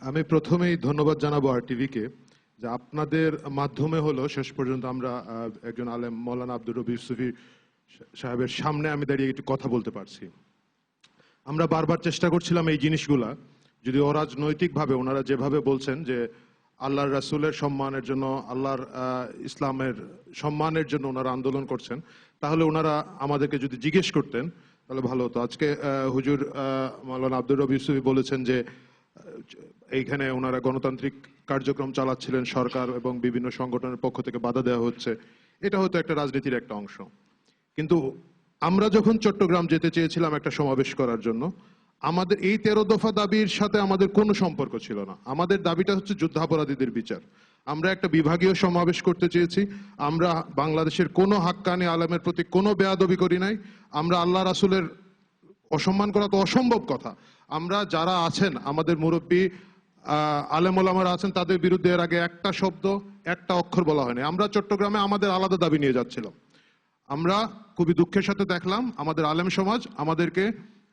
আমি প্রথমেই ধন্যবাদ জানাব আর টিভিকে যে আপনাদের মাধ্যমে হলো শেষ পর্যন্ত আমরা একজন আলেম মৌলানা আব্দুর রবি ইউসুফি সাহেবের সামনে আমি দাঁড়িয়ে একটু কথা বলতে পারছি। আমরা বারবার চেষ্টা করছিলাম এই জিনিসগুলা যদি অরাজনৈতিকভাবে ওনারা যেভাবে বলছেন যে আল্লাহর রাসূলের সম্মানের জন্য আল্লাহর ইসলামের সম্মানের জন্য ওনারা আন্দোলন করছেন তাহলে ওনারা আমাদেরকে যদি জিজ্ঞেস করতেন তাহলে ভালো হতো। আজকে হুজুর আহ, মাওলানা আব্দুর রবি ইউসুফি বলেছেন যে এইখানে ওনারা গণতান্ত্রিক কার্যক্রম চালাচ্ছিলেন সরকার এবং বিভিন্ন সংগঠনের পক্ষ থেকে বাধা দেওয়া হচ্ছে। এটা হয়তো একটা রাজনীতির একটা অংশ। কিন্তু আমরা যখন চট্টগ্রাম যেতে চেয়েছিলাম একটা সমাবেশ করার জন্য, আমাদের এই তেরো দফা দাবির সাথে আমাদের কোনো সম্পর্ক ছিল না। আমাদের দাবিটা হচ্ছে যুদ্ধাপরাধীদের বিচার। আমরা একটা বিভাগীয় সমাবেশ করতে চেয়েছি। আমরা বাংলাদেশের কোনো হাক্কানি আলমের প্রতি কোনো বেয়াদবি করি নাই। আমরা আল্লাহ রাসুলের অসম্মান করা তো অসম্ভব কথা। আমরা যারা আছেন, আমাদের মুরব্বী আলেম ওলামারা আছেন, তাদের বিরুদ্ধে এর আগে একটা শব্দ, একটা অক্ষর বলা হয়নি। আমরা চট্টগ্রামে আমাদের আলাদা দাবি নিয়ে যাচ্ছিলাম। আমরা খুবই দুঃখের সাথে দেখলাম, আমাদের আলেম সমাজ আমাদেরকে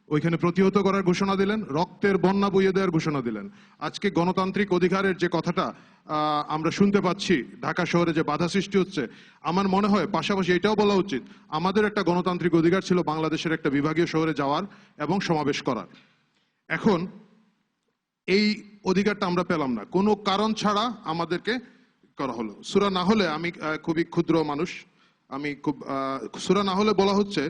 ওইখানে প্রতিহত করার ঘোষণা দিলেন, রক্তের বন্যা বইয়ে দেওয়ার ঘোষণা দিলেন। আজকে গণতান্ত্রিক অধিকারের যে কথাটা আমরা শুনতে পাচ্ছি, ঢাকা শহরে যে বাধা সৃষ্টি হচ্ছে, আমার মনে হয় পাশাপাশি এটাও বলা উচিত, আমাদের একটা গণতান্ত্রিক অধিকার ছিল বাংলাদেশের একটা বিভাগীয় শহরে যাওয়ার এবং সমাবেশ করার। এখন এই অধিকারটা আমরা পেলাম না। কোনো কারণ ছাড়া আমাদেরকে করা হলো। সুরা না হলে আমি খুবই ক্ষুদ্র মানুষ। আমি খুব সুরা না হলে বলা হচ্ছে,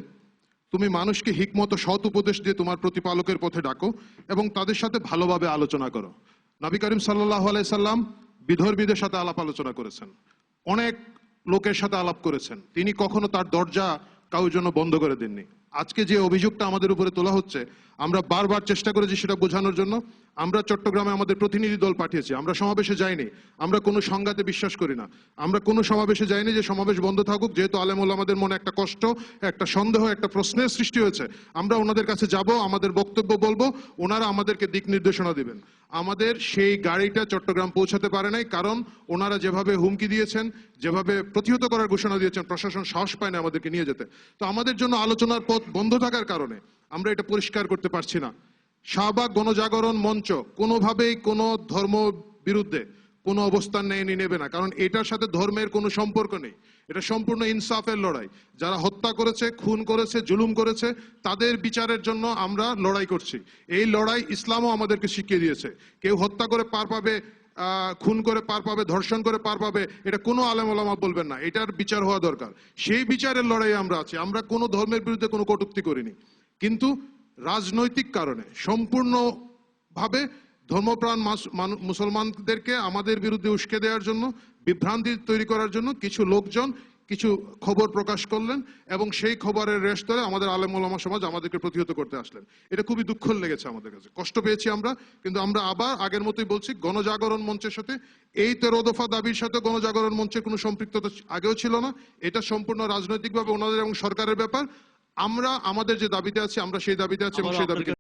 তুমি মানুষকে হিকমত, সৎ উপদেশ দিয়ে তোমার প্রতিপালকের পথে ডাকো এবং তাদের সাথে ভালোভাবে আলোচনা করো। নবী করিম সাল্লাহ সাল্লাম বিধর্মীদের সাথে আলাপ আলোচনা করেছেন। অনেক লোকের সাথে আলাপ করেছেন। তিনি কখনো তার দরজা কারোর জন্য বন্ধ করে দেননি। আজকে যে অভিযোগটা আমাদের উপরে তোলা হচ্ছে আমরা বারবার চেষ্টা করেছি সেটা বোঝানোর জন্য। আমরা চট্টগ্রামে আমাদের প্রতিনিধি দল পাঠিয়েছি, আমরা সমাবেশে যাইনি, আমরা কোনো সংঘাতে বিশ্বাস করি না। আমরা কোনো সমাবেশে যাইনি যে সমাবেশ বন্ধ থাকুক, যেহেতু আলেমুল আমাদের মনে একটা কষ্ট, একটা সন্দেহ, একটা প্রশ্নের সৃষ্টি হয়েছে। আমরা ওনাদের কাছে যাব, আমাদের বক্তব্য বলব, ওনারা আমাদেরকে দিক নির্দেশনা দিবেন। আমাদের সেই গাড়িটা চট্টগ্রাম পৌঁছাতে পারে নাই, কারণ ওনারা যেভাবে হুমকি দিয়েছেন, যেভাবে প্রতিহত করার ঘোষণা দিয়েছেন, প্রশাসন সাহস পায় না আমাদেরকে নিয়ে যেতে। তো আমাদের জন্য আলোচনার পথ বন্ধ থাকার কারণে আমরা এটা পরিষ্কার করতে পারছি না। শাহবাগ গণজাগরণ মঞ্চ, কোনোভাবেই কোনো ধর্ম বিরুদ্ধে কোনো অবস্থান নেয় নি নেবে না। কারণ এটার সাথে ধর্মের কোনো সম্পর্ক নেই। এটা সম্পূর্ণ ইনসাফের লড়াই। যারা হত্যা করেছে, খুন করেছে, জুলুম করেছে, তাদের বিচারের জন্য আমরা লড়াই করছি। এই লড়াই ইসলামও আমাদেরকে শিখিয়ে দিয়েছে। কেউ হত্যা করে পার পাবে খুন করে পার পাবে, ধর্ষণ করে পার পাবে, এটা কোনো আলেম ওলামা বলবেন না। এটার বিচার হওয়া দরকার। সেই বিচারের লড়াই আমরা আছি। আমরা কোনো ধর্মের বিরুদ্ধে কোনো কটূক্তি করিনি। কিন্তু রাজনৈতিক কারণে সম্পূর্ণ ভাবে ধর্মপ্রাণ মাস- মুসলমানদেরকে আমাদের বিরুদ্ধে উস্কে দেওয়ার জন্য, বিভ্রান্তি তৈরি করার জন্য কিছু লোকজন কিছু খবর প্রকাশ করলেন এবং সেই খবরের রেশ ধরে আমাদের আলেম ওলামা সমাজ আমাদেরকে প্রতিহত করতে আসলেন। এটা খুবই দুঃখ লেগেছে আমাদের কাছে। কষ্ট পেয়েছি আমরা, কিন্তু আমরা আবার আগের মতোই বলছি, গণজাগরণ মঞ্চের সাথে এই তেরো দফা দাবির সাথে গণজাগরণ মঞ্চের কোনো সম্পৃক্ততা আগেও ছিল না। এটা সম্পূর্ণ রাজনৈতিকভাবে ওনাদের এবং সরকারের ব্যাপার। আমরা আমাদের যে দাবিতে আছি আমরা সেই দাবিতে আছি এবং সেই আপনাকে